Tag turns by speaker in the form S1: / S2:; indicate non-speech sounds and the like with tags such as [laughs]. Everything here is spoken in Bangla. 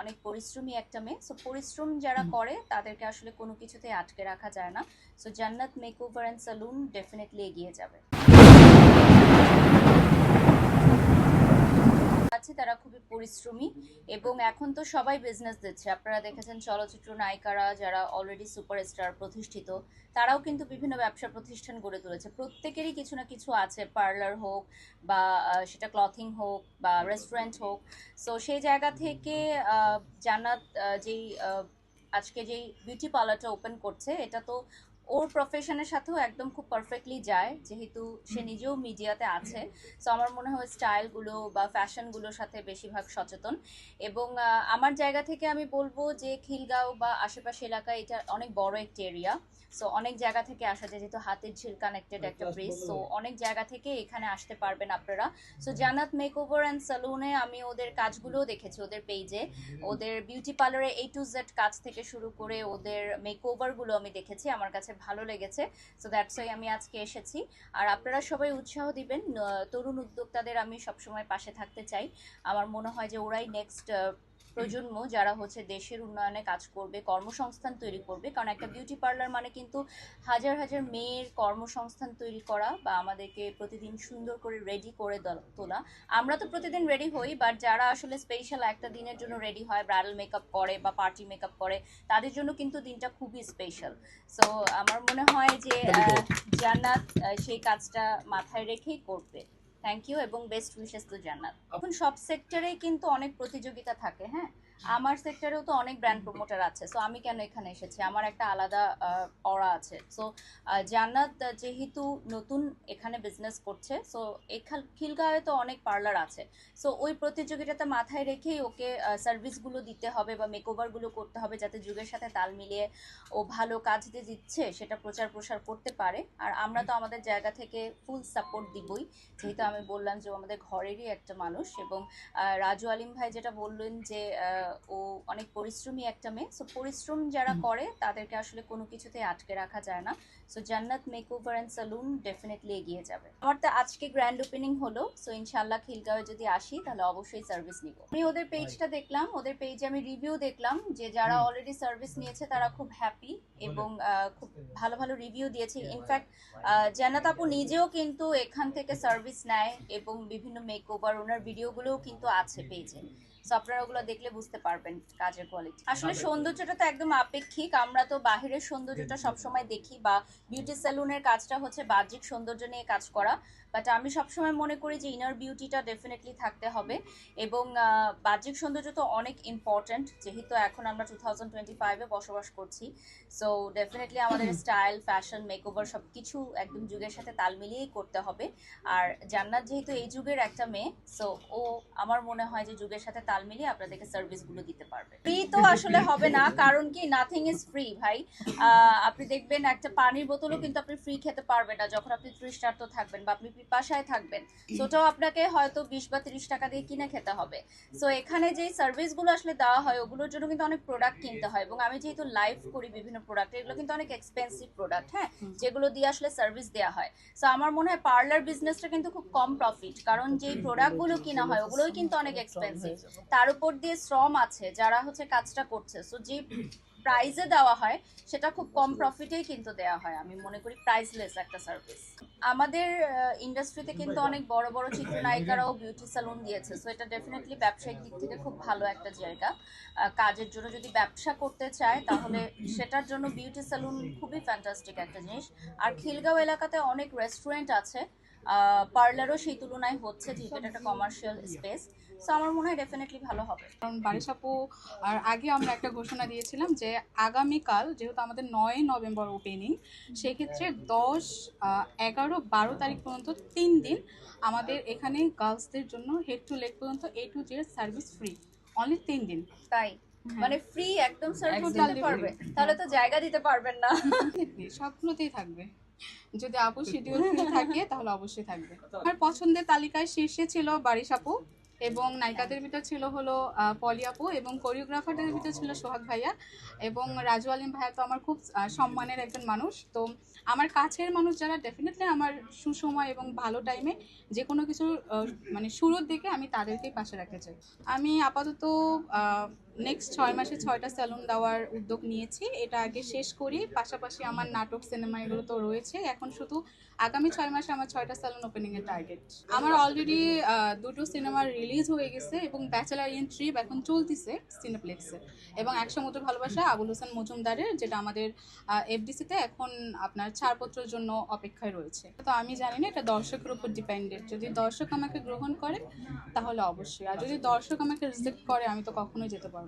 S1: অনেক পরিশ্রমী একটা মেয়ে। সো পরিশ্রম যারা করে তাদেরকে আসলে কোনো কিছুতে আটকে রাখা যায় না। সো জান্নাত মেকওভার অ্যান্ড সালুন ডেফিনেটলি এগিয়ে যাবে আছে তারা খুবই পরিশ্রমী এবং এখন তো সবাই বিজনেস দিচ্ছে। আপনারা দেখেছেন চলচ্চিত্র নায়িকারা যারা অলরেডি সুপারস্টার প্রতিষ্ঠিত তারাও কিন্তু বিভিন্ন ব্যবসা প্রতিষ্ঠান গড়ে তুলেছে। প্রত্যেকেরই কিছু না কিছু আছে পার্লার হোক বা সেটা ক্লথিং হোক বা রেস্টুরেন্ট হোক। সো সেই জায়গা থেকে আহ, জান্নাত যেই আজকে যেই বিউটি পার্লারটা ওপেন করছে এটা তো ওর প্রফেশনের সাথেও একদম খুব পারফেক্টলি যায় যেহেতু সে নিজেও মিডিয়াতে আছে। সো আমার মনে হয় স্টাইলগুলো বা ফ্যাশনগুলোর সাথে বেশিরভাগ সচেতন। এবং আমার জায়গা থেকে আমি বলব যে খিলগাঁও বা আশেপাশে এলাকায় এটা অনেক বড় একটি এরিয়া সো অনেক জায়গা থেকে আসা যায় যেহেতু হাতের ঝিল কানেক্টেড একটা প্লেস সো অনেক জায়গা থেকে এখানে আসতে পারবেন আপনারা। সো জান্নাত মেকওভার অ্যান্ড সালুনে আমি ওদের কাজগুলোও দেখেছি ওদের পেজে ওদের বিউটি পার্লারে এ টু জেড কাজ থেকে শুরু করে ওদের মেকওভারগুলো আমি দেখেছি। আমার কাছে ভালো লেগেছে। সো দ্যাটস ওয়াই আমি আজকে এসেছি। আর আপনারা সবাই উৎসাহ দিবেন তরুণ উদ্যোক্তাদের আমি সবসময় পাশে থাকতে চাই। আমার মনে হয় যে ওরাই নেক্সট প্রজন্ম যারা হচ্ছে দেশের উন্নয়নে কাজ করবে কর্মসংস্থান তৈরি করবে কারণ একটা বিউটি পার্লার মানে কিন্তু হাজার হাজার মেয়ের কর্মসংস্থান তৈরি করা বা আমাদেরকে প্রতিদিন সুন্দর করে রেডি করে তোলা। আমরা তো প্রতিদিন রেডি হই বাট যারা আসলে স্পেশাল একটা দিনের জন্য রেডি হয় ব্রাইডাল মেকআপ করে বা পার্টি মেকআপ করে তাদের জন্য কিন্তু দিনটা খুবই স্পেশাল সো আমার মনে হয় যে জান্নাত সেই কাজটা মাথায় রেখেই করবে। থ্যাংক ইউ এবং বেস্ট উইশেস তো জানাত এখন সব সেক্টরেই কিন্তু অনেক প্রতিযোগিতা থাকে হ্যাঁ? আমার সেক্টরেও তো অনেক ব্র্যান্ড প্রমোটার আছে সো আমি কেন এখানে এসেছি? আমার একটা আলাদা অরা আছে। সো জান্নাত যেহেতু নতুন এখানে বিজনেস করছে সো এখান খিলগাঁওয়ে তো অনেক পার্লার আছে। সো ওই প্রতিযোগিতাটা মাথায় রেখেই ওকে সার্ভিসগুলো দিতে হবে বা মেকওভারগুলো করতে হবে যাতে যুগের সাথে তাল মিলিয়ে ও ভালো কাজ যে দিচ্ছে, সেটা প্রচার প্রসার করতে পারে। আর আমরা তো আমাদের জায়গা থেকে ফুল সাপোর্ট দিবই। যেহেতু আমি বললাম যে আমাদের ঘরেরই একটা মানুষ এবং রাজু আলিম ভাই যেটা বললেন যে ও অনেক পরিশ্রমী একটা মেয়ে। সো পরিশ্রম যারা করে তাদেরকে আসলে কোনো কিছুতেই আটকে রাখা যায় না। সো জান্নাত মেকওভার অ্যান্ড সালুন ডেফিনেটলি এগিয়ে যাবে। আমার তো আজকে গ্র্যান্ড ওপেনিং হলো। সো ইনশাল্লাহ খিলগাঁওয়ে যদি আসি তাহলে অবশ্যই সার্ভিস নিব। আমি ওদের পেজটা দেখলাম। ওদের পেজে আমি রিভিউ দেখলাম যে যারা অলরেডি সার্ভিস নিয়েছে তারা খুব হ্যাপি এবং খুব ভালো ভালো রিভিউ দিয়েছে। ইনফ্যাক্ট জান্নাত আপু নিজেও কিন্তু এখান থেকে [laughs] সার্ভিস নেয় এবং বিভিন্ন মেকওভার ওনার ভিডিওগুলোও কিন্তু আছে পেজে সো আপনারা ওগুলো দেখলে বুঝতে পারবেন কাজের কোয়ালিটি আসলে সৌন্দর্যটা তো একদম আপেক্ষিক। আমরা তো বাহিরের সৌন্দর্যটা সবসময় দেখি বা বিউটি স্যালুনের কাজটা হচ্ছে বাহ্যিক সৌন্দর্য নিয়ে কাজ করা। বাট আমি সবসময় মনে করি যে ইনার বিউটিটা ডেফিনেটলি থাকতে হবে। এবং বাহ্যিক সৌন্দর্য তো অনেক ইম্পর্ট্যান্ট যেহেতু এখন আমরা টু থাউজেন্ড টোয়েন্টি ফাইভে বসবাস করছি। সো ডেফিনেটলি আমাদের স্টাইল ফ্যাশন মেকওভার সব কিছু একদম যুগের সাথে তাল মিলিয়েই করতে হবে। আর জান্নাত যেহেতু এই যুগের একটা মেয়ে সো ও আমার মনে হয় যে যুগের সাথে তাল মিলিয়ে আপনাদেরকে সার্ভিসগুলো দিতে পারবে। ফ্রি তো আসলে হবে না কারণ কি নাথিং ইজ ফ্রি ভাই। আপনি দেখবেন একটা পানির বোতলও কিন্তু আপনি ফ্রি খেতে পারবেন না যখন আপনি তৃষ্ণার্ত থাকবেন বা আপনি পিপাসায় থাকবেন। ওটাও আপনাকে হয়তো বিশ বা তিরিশ টাকা দিয়ে কিনে খেতে হবে। সো এখানে যে সার্ভিসগুলো আসলে দেওয়া হয় ওগুলোর জন্য কিন্তু অনেক প্রোডাক্ট কিনতে হয় এবং আমি যেহেতু লাইভ করি বিভিন্ন প্রোডাক্ট এগুলো কিন্তু অনেক এক্সপেন্সিভ প্রোডাক্ট হ্যাঁ? যেগুলো দিয়ে আসলে সার্ভিস দেওয়া হয়। সো আমার মনে হয় পার্লার বিজনেসটা কিন্তু খুব কম প্রফিট কারণ যেই প্রোডাক্টগুলো কিনা হয় ওগুলোই কিন্তু অনেক এক্সপেন্সিভ তার উপর দিয়ে শ্রম আছে যারা হচ্ছে কাজটা করছে। সো যে প্রাইজে দেওয়া হয় সেটা খুব কম প্রফিটেই কিন্তু দেওয়া হয়। আমি মনে করি প্রাইসলেস একটা সার্ভিস আমাদের ইন্ডাস্ট্রিতে কিন্তু অনেক বড় বড় চিত্রনায়িকারাও বিউটি স্যালুন দিয়েছে। সো এটা ডেফিনেটলি ব্যবসায়িক দিক থেকে খুব ভালো একটা জায়গা। কাজের জন্য যদি ব্যবসা করতে চায় তাহলে সেটার জন্য বিউটি স্যালুন খুবই ফ্যান্টাস্টিক একটা জিনিস। আর খিলগাঁও এলাকাতে অনেক রেস্টুরেন্ট আছে। পার্লারও সেই তুলনায় হচ্ছে যেহেতু এটা একটা কমার্শিয়াল স্পেস সো আমার মনে হয় ডেফিনেটলি ভালো হবে।
S2: কারণ বারিশাপু আর আগে আমরা একটা ঘোষণা দিয়েছিলাম যে আগামীকাল যেহেতু আমাদের নয় নভেম্বর ওপেনিং সেক্ষেত্রে দশ এগারো বারো তারিখ পর্যন্ত তিন দিন আমাদের এখানে গার্লসদের জন্য হেড টু লেগ পর্যন্ত A to Z service free only তিন দিন।
S1: তাই? মানে ফ্রি একদম সার্ভিস দিতে পারবে। তাহলে তো জায়গা দিতে পারবেন না। [laughs]
S2: সবগুলোতেই থাকবে। যদি আপু শিডিউল থাকে তাহলে অবশ্যই থাকবে। [laughs] আমার পছন্দের তালিকায় শীর্ষে ছিল বারিশ আপু এবং নায়িকাদের ভিতর ছিল হলো পলি আপু এবং কোরিওগ্রাফারদের ভিতর ছিল সোহাগ ভাইয়া এবং রাজু আলিম ভাইয়া তো আমার খুব সম্মানের একজন মানুষ। তো আমার কাছের মানুষ যারা ডেফিনেটলি আমার সুসময় এবং ভালো টাইমে যে কোনো কিছু মানে শুরুর দিকে আমি তাদেরকেই পাশে রাখতে চাই। আমি আপাতত আহ, নেক্সট ছয় মাসে ছয়টা স্যালুন দেওয়ার উদ্যোগ নিয়েছি। এটা আগে শেষ করি, পাশাপাশি আমার নাটক সিনেমা এগুলো তো রয়েছে। এখন শুধু আগামী ছয় মাসে আমার ছয়টা স্যালুন ওপেনিং এর টার্গেট আমার অলরেডি দুটো সিনেমা রিলিজ হয়ে গেছে এবং ব্যাচেলার ইন ট্রিপ এখন চলতেছে সিনেপ্লেক্সে এবং এক সমুদ্র ভালোবাসা আবুল হোসেন মজুমদারের, যেটা আমাদের এফডিসিতে এখন আপনার ছাড়পত্রের জন্য অপেক্ষায় রয়েছে। তো আমি জানি না, এটা দর্শকের উপর ডিপেন্ডেন্ট যদি দর্শক আমাকে গ্রহণ করে, তাহলে অবশ্যই। আর যদি দর্শক আমাকে রিজেক্ট করে, আমি তো কখনোই যেতে পারব।